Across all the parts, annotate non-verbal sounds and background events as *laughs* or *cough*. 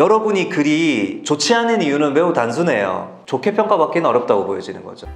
여러분이 글이 좋지 않은 이유는 매우 단순해요. 좋게 평가받기는 어렵다고 보여지는 거죠.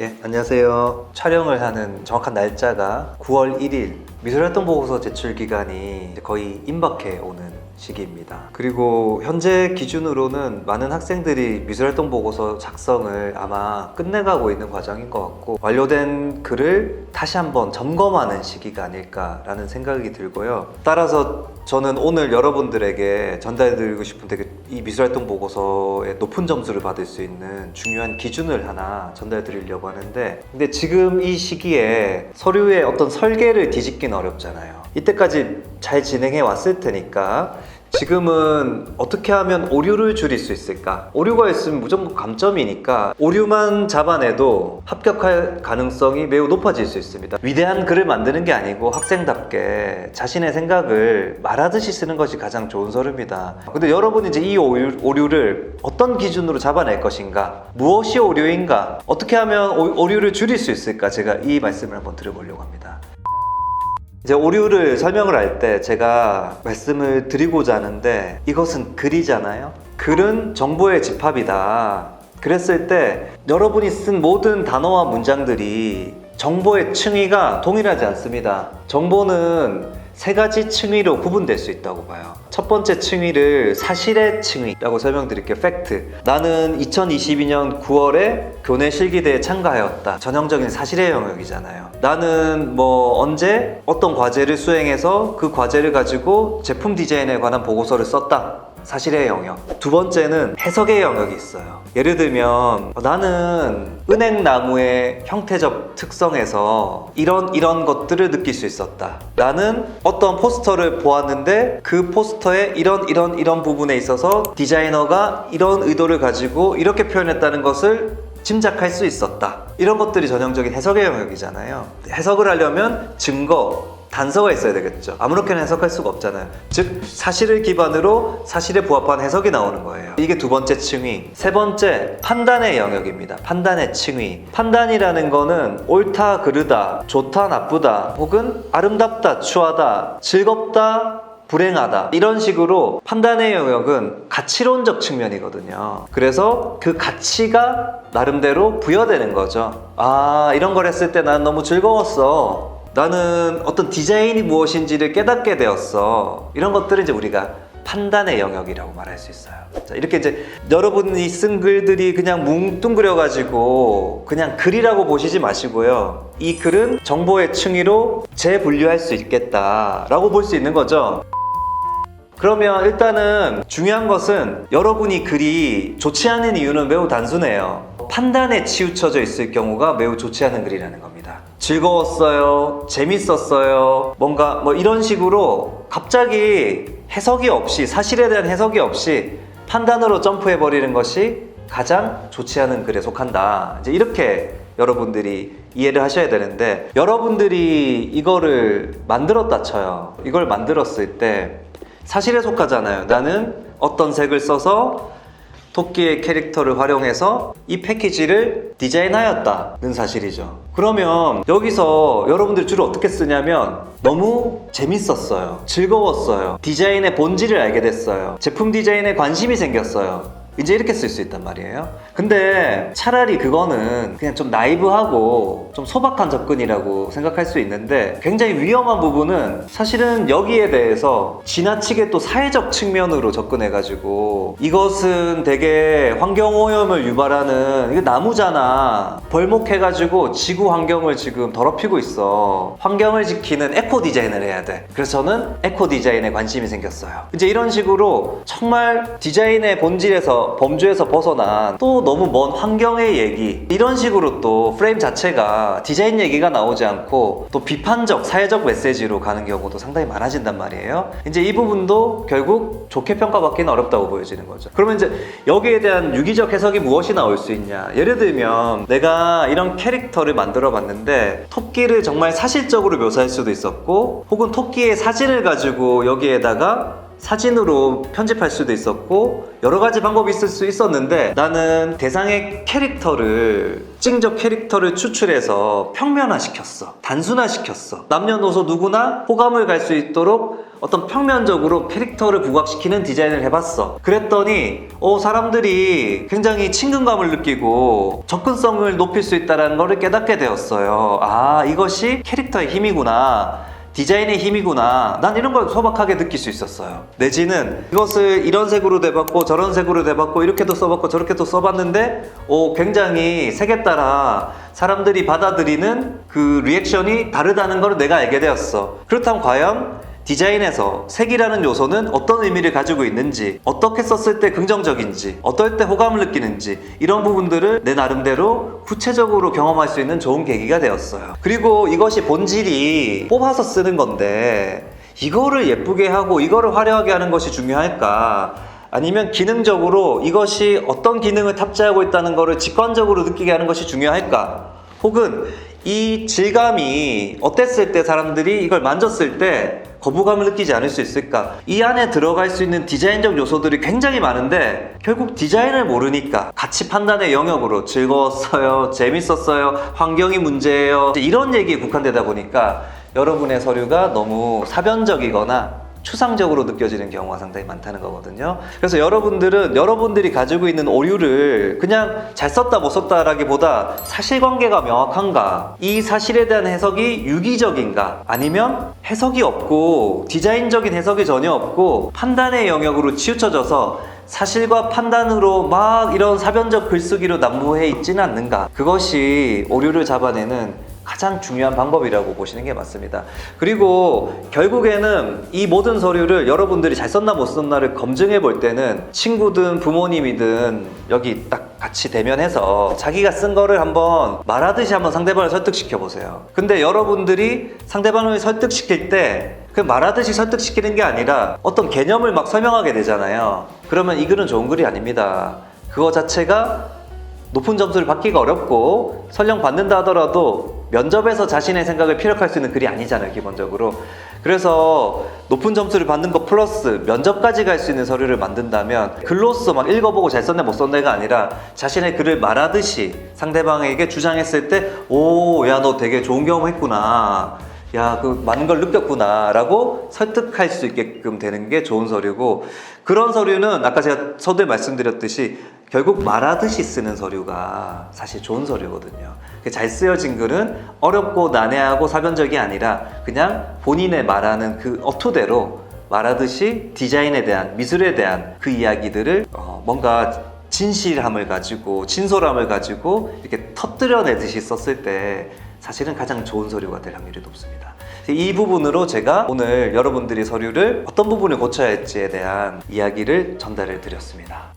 예, 안녕하세요. 촬영을 하는 정확한 날짜가 9월 1일. 미술활동 보고서 제출 기간이 거의 임박해 오는 시기입니다. 그리고 현재 기준으로는 많은 학생들이 미술활동 보고서 작성을 아마 끝내가고 있는 과정인 것 같고 완료된 글을 다시 한번 점검하는 시기가 아닐까라는 생각이 들고요. 따라서 저는 오늘 여러분들에게 전달드리고 싶은 되게 이 미술활동 보고서에 높은 점수를 받을 수 있는 중요한 기준을 하나 전달드리려고 하는데 근데 지금 이 시기에 서류의 어떤 설계를 뒤집긴 어렵잖아요. 이때까지 잘 진행해 왔을 테니까 지금은 어떻게 하면 오류를 줄일 수 있을까? 오류가 있으면 무조건 감점이니까 오류만 잡아내도 합격할 가능성이 매우 높아질 수 있습니다. 위대한 글을 만드는 게 아니고 학생답게 자신의 생각을 말하듯이 쓰는 것이 가장 좋은 서류입니다. 근데 여러분이 이제 이 오류, 오류를 어떤 기준으로 잡아낼 것인가? 무엇이 오류인가? 어떻게 하면 오- 오류를 줄일 수 있을까? 제가 이 말씀을 한번 드려보려고 합니다. 이제 오류를 설명을 할 때 제가 말씀을 드리고자 하는데 이것은 글이잖아요. 글은 정보의 집합이다. 그랬을 때 여러분이 쓴 모든 단어와 문장들이 정보의 층위가 동일하지 않습니다. 정보는 세 가지 층위로 구분될 수 있다고 봐요. 첫 번째 층위를 사실의 층위라고 설명드릴게요. 팩트. 나는 2022년 9월에 교내 실기대에 참가하였다. 전형적인 사실의 영역이잖아요. 나는 뭐 언제 어떤 과제를 수행해서 그 과제를 가지고 제품 디자인에 관한 보고서를 썼다. 사실의 영역. 두 번째는 해석의 영역이 있어요. 예를 들면 나는 은행나무의 형태적 특성에서 이런 이런 것들을 느낄 수 있었다. 나는 어떤 포스터를 보았는데 그 포스터에 이런 이런 이런 부분에 있어서 디자이너가 이런 의도를 가지고 이렇게 표현했다는 것을 짐작할 수 있었다. 이런 것들이 전형적인 해석의 영역이잖아요. 해석을 하려면 증거, 단서가 있어야 되겠죠. 아무렇게나 해석할 수가 없잖아요. 즉 사실을 기반으로 사실에 부합한 해석이 나오는 거예요. 이게 두 번째 층위. 세 번째 판단의 영역입니다. 판단의 층위. 판단이라는 거는 옳다 그르다, 좋다 나쁘다, 혹은 아름답다 추하다, 즐겁다 불행하다 이런 식으로 판단의 영역은 가치론적 측면이거든요 그래서 그 가치가 나름대로 부여되는 거죠 아 이런 걸 했을 때 난 너무 즐거웠어 나는 어떤 디자인이 무엇인지를 깨닫게 되었어 이런 것들을 이제 우리가 판단의 영역이라고 말할 수 있어요. 자, 이렇게 이제 여러분이 쓴 글들이 그냥 뭉뚱그려 가지고 그냥 글이라고 보시지 마시고요. 이 글은 정보의 층위로 재분류할 수 있겠다라고 볼 수 있는 거죠. 그러면 일단은 중요한 것은 여러분이 글이 좋지 않은 이유는 매우 단순해요. 판단에 치우쳐져 있을 경우가 매우 좋지 않은 글이라는 겁니다. 즐거웠어요. 재밌었어요. 뭔가 뭐 이런 식으로 갑자기 해석이 없이 사실에 대한 해석이 없이 판단으로 점프해 버리는 것이 가장 좋지 않은 글에 속한다. 이제 이렇게 여러분들이 이해를 하셔야 되는데 여러분들이 이거를 만들었다 쳐요. 이걸 만들었을 때 사실에 속하잖아요. 나는 어떤 색을 써서 토끼의 캐릭터를 활용해서 이 패키지를 디자인하였다는 사실이죠. 그러면 여기서 여러분들 주로 어떻게 쓰냐면 너무 재밌었어요. 즐거웠어요. 디자인의 본질을 알게 됐어요. 제품 디자인에 관심이 생겼어요. 이제 이렇게 쓸 수 있단 말이에요. 근데 차라리 그거는 그냥 좀 나이브하고 좀 소박한 접근이라고 생각할 수 있는데 굉장히 위험한 부분은 사실은 여기에 대해서 지나치게 또 사회적 측면으로 접근해 가지고 이것은 되게 환경오염을 유발하는 이거 나무잖아. 벌목해 가지고 지구 환경을 지금 더럽히고 있어. 환경을 지키는 에코 디자인을 해야 돼. 그래서 저는 에코 디자인에 관심이 생겼어요. 이제 이런 식으로 정말 디자인의 본질에서 범주에서 벗어난 또 너무 먼 환경의 얘기 이런 식으로 또 프레임 자체가 디자인 얘기가 나오지 않고 또 비판적 사회적 메시지로 가는 경우도 상당히 많아진단 말이에요. 이제 이 부분도 결국 좋게 평가받기는 어렵다고 보여지는 거죠. 그러면 이제 여기에 대한 유기적 해석이 무엇이 나올 수 있냐? 예를 들면 내가 이런 캐릭터를 만들어 봤는데 토끼를 정말 사실적으로 묘사할 수도 있었고 혹은 토끼의 사진을 가지고 여기에다가 사진으로 편집할 수도 있었고 여러 가지 방법이 있을 수 있었는데 나는 대상의 캐릭터를 특징적 캐릭터를 추출해서 평면화시켰어. 단순화시켰어. 남녀노소 누구나 호감을 갈 수 있도록 어떤 평면적으로 캐릭터를 부각시키는 디자인을 해봤어. 그랬더니 어, 사람들이 굉장히 친근감을 느끼고 접근성을 높일 수 있다는 것을 깨닫게 되었어요. 아 이것이 캐릭터의 힘이구나 디자인의 힘이구나. 난 이런 걸 소박하게 느낄 수 있었어요. 내지는 이것을 이런 색으로 내봤고 저런 색으로 내봤고 이렇게도 써봤고 저렇게도 써봤는데 오 굉장히 색에 따라 사람들이 받아들이는 그 리액션이 다르다는 걸 내가 알게 되었어. 그렇다면 과연 디자인에서 색이라는 요소는 어떤 의미를 가지고 있는지, 어떻게 썼을 때 긍정적인지, 어떨 때 호감을 느끼는지, 이런 부분들을 내 나름대로 구체적으로 경험할 수 있는 좋은 계기가 되었어요. 그리고 이것이 본질이 뽑아서 쓰는 건데, 이거를 예쁘게 하고 이거를 화려하게 하는 것이 중요할까? 아니면 기능적으로 이것이 어떤 기능을 탑재하고 있다는 것을 직관적으로 느끼게 하는 것이 중요할까? 혹은 이 질감이 어땠을 때 사람들이 이걸 만졌을 때 거부감을 느끼지 않을 수 있을까? 이 안에 들어갈 수 있는 디자인적 요소들이 굉장히 많은데 결국 디자인을 모르니까 가치 판단의 영역으로 즐거웠어요, 재밌었어요, 환경이 문제예요 이런 얘기에 국한되다 보니까 여러분의 서류가 너무 사변적이거나 추상적으로 느껴지는 경우가 상당히 많다는 거거든요. 그래서 여러분들은 여러분들이 가지고 있는 오류를 그냥 잘 썼다 못 썼다라기보다 사실관계가 명확한가, 이 사실에 대한 해석이 유기적인가, 아니면 해석이 없고 디자인적인 해석이 전혀 없고 판단의 영역으로 치우쳐져서 사실과 판단으로 막 이런 사변적 글쓰기로 난무해 있지는 않는가. 그것이 오류를 잡아내는 가장 중요한 방법이라고 보시는 게 맞습니다. 그리고 결국에는 이 모든 서류를 여러분들이 잘 썼나 못 썼나를 검증해 볼 때는 친구든 부모님이든 여기 딱 같이 대면해서 자기가 쓴 거를 한번 말하듯이 한번 상대방을 설득시켜 보세요. 근데 여러분들이 상대방을 설득시킬 때 그 말하듯이 설득시키는 게 아니라 어떤 개념을 막 설명하게 되잖아요. 그러면 이 글은 좋은 글이 아닙니다. 그거 자체가 높은 점수를 받기가 어렵고 설령 받는다 하더라도 면접에서 자신의 생각을 피력할 수 있는 글이 아니잖아요 기본적으로. 그래서 높은 점수를 받는 것 플러스 면접까지 갈 수 있는 서류를 만든다면 글로써 막 읽어보고 잘 썼네 못 썼네가 아니라 자신의 글을 말하듯이 상대방에게 주장했을 때 오 야 너 되게 좋은 경험 했구나 야, 그 많은 걸 느꼈구나 라고 설득할 수 있게끔 되는 게 좋은 서류고 그런 서류는 아까 제가 서두에 말씀드렸듯이 결국 말하듯이 쓰는 서류가 사실 좋은 서류거든요. 잘 쓰여진 글은 어렵고 난해하고 사변적이 아니라 그냥 본인의 말하는 그 어투대로 말하듯이 디자인에 대한 미술에 대한 그 이야기들을 어, 뭔가 진실함을 가지고 진솔함을 가지고 이렇게 터뜨려내듯이 썼을 때 사실은 가장 좋은 서류가 될 확률이 높습니다. 이 부분으로 제가 오늘 여러분들이 서류를 어떤 부분을 고쳐야 할지에 대한 이야기를 전달해 드렸습니다.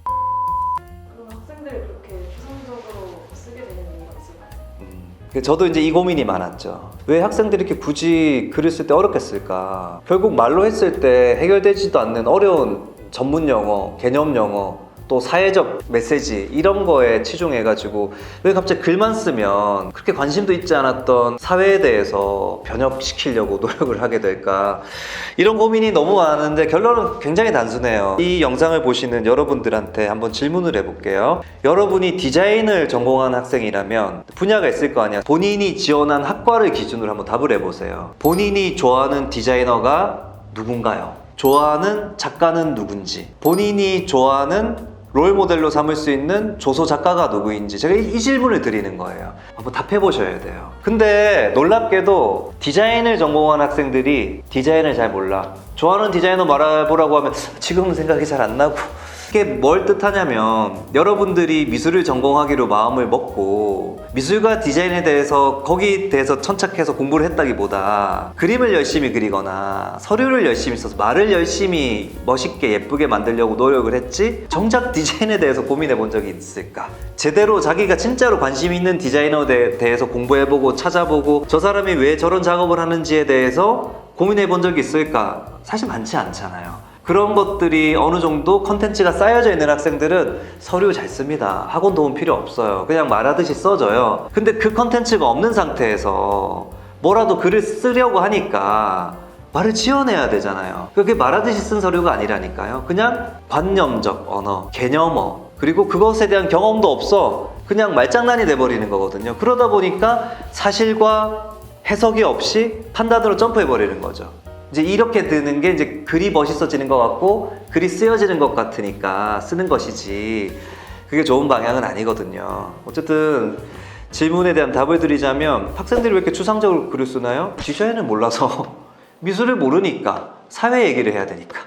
그럼 학생들이 그렇게 추상적으로 쓰게 되는 이유가 있을까요? 음, 저도 이제 이 고민이 많았죠. 왜 학생들이 이렇게 굳이 글을 쓸 때 어렵게 쓸까? 결국 말로 했을 때 해결되지도 않는 어려운 전문 용어, 개념 용어, 또 사회적 메시지 이런 거에 치중해가지고 왜 갑자기 글만 쓰면 그렇게 관심도 있지 않았던 사회에 대해서 변혁시키려고 *laughs* 노력을 하게 될까? 이런 고민이 너무 많은데 결론은 굉장히 단순해요. 이 영상을 보시는 여러분들한테 한번 질문을 해볼게요. 여러분이 디자인을 전공한 학생이라면 분야가 있을 거 아니야. 본인이 지원한 학과를 기준으로 한번 답을 해보세요. 본인이 좋아하는 디자이너가 누군가요? 좋아하는 작가는 누군지. 본인이 좋아하는 롤 모델로 삼을 수 있는 조소 작가가 누구인지 제가 이, 이 질문을 드리는 거예요. 한번 답해 보셔야 돼요. 근데 놀랍게도 디자인을 전공한 학생들이 디자인을 잘 몰라. 좋아하는 디자이너 말해보라고 하면 지금은 생각이 잘 안 나고. 이게 뭘 뜻하냐면 여러분들이 미술을 전공하기로 마음을 먹고 미술과 디자인에 대해서 거기에 대해서 천착해서 공부를 했다기보다 그림을 열심히 그리거나 서류를 열심히 써서 말을 열심히 멋있게 예쁘게 만들려고 노력을 했지 정작 디자인에 대해서 고민해 본 적이 있을까? 제대로 자기가 진짜로 관심 있는 디자이너에 대해서 공부해보고 찾아보고 저 사람이 왜 저런 작업을 하는지에 대해서 고민해 본 적이 있을까 사실 많지 않잖아요 그런 것들이 어느 정도 컨텐츠가 쌓여져 있는 학생들은 서류 잘 씁니다. 학원 도움 필요 없어요. 그냥 말하듯이 써져요. 근데 그 컨텐츠가 없는 상태에서 뭐라도 글을 쓰려고 하니까 말을 지어내야 되잖아요. 그게 말하듯이 쓴 서류가 아니라니까요. 그냥 관념적 언어, 개념어, 그리고 그것에 대한 경험도 없어. 그냥 말장난이 돼버리는 거거든요. 그러다 보니까 사실과 해석이 없이 판단으로 점프해 버리는 거죠. 이제 이렇게 드는 게 이제 글이 멋있어지는 것 같고 글이 쓰여지는 것 같으니까 쓰는 것이지 그게 좋은 방향은 아니거든요. 어쨌든 질문에 대한 답을 드리자면 학생들이 왜 이렇게 추상적으로 글을 쓰나요? 지셔야는 몰라서 *laughs* 미술을 모르니까 사회 얘기를 해야 되니까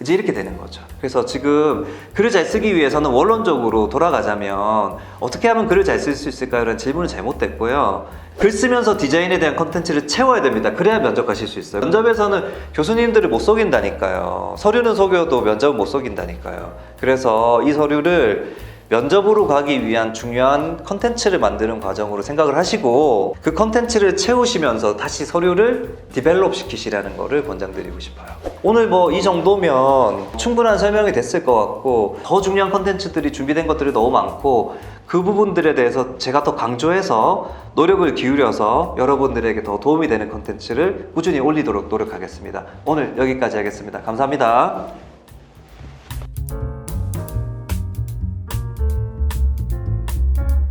이제 이렇게 되는 거죠. 그래서 지금 글을 잘 쓰기 위해서는 원론적으로 돌아가자면 어떻게 하면 글을 잘 쓸 수 있을까요? 라는 질문은 잘못됐고요. 글 쓰면서 디자인에 대한 컨텐츠를 채워야 됩니다. 그래야 면접 가실 수 있어요. 면접에서는 교수님들을 못 속인다니까요. 서류는 속여도 면접은 못 속인다니까요. 그래서 이 서류를 면접으로 가기 위한 중요한 컨텐츠를 만드는 과정으로 생각을 하시고 그 컨텐츠를 채우시면서 다시 서류를 디벨롭 시키시라는 거를 권장드리고 싶어요. 오늘 뭐 이 정도면 충분한 설명이 됐을 것 같고 더 중요한 컨텐츠들이 준비된 것들이 너무 많고 그 부분들에 대해서 제가 더 강조해서 노력을 기울여서 여러분들에게 더 도움이 되는 컨텐츠를 꾸준히 올리도록 노력하겠습니다. 오늘 여기까지 하겠습니다. 감사합니다.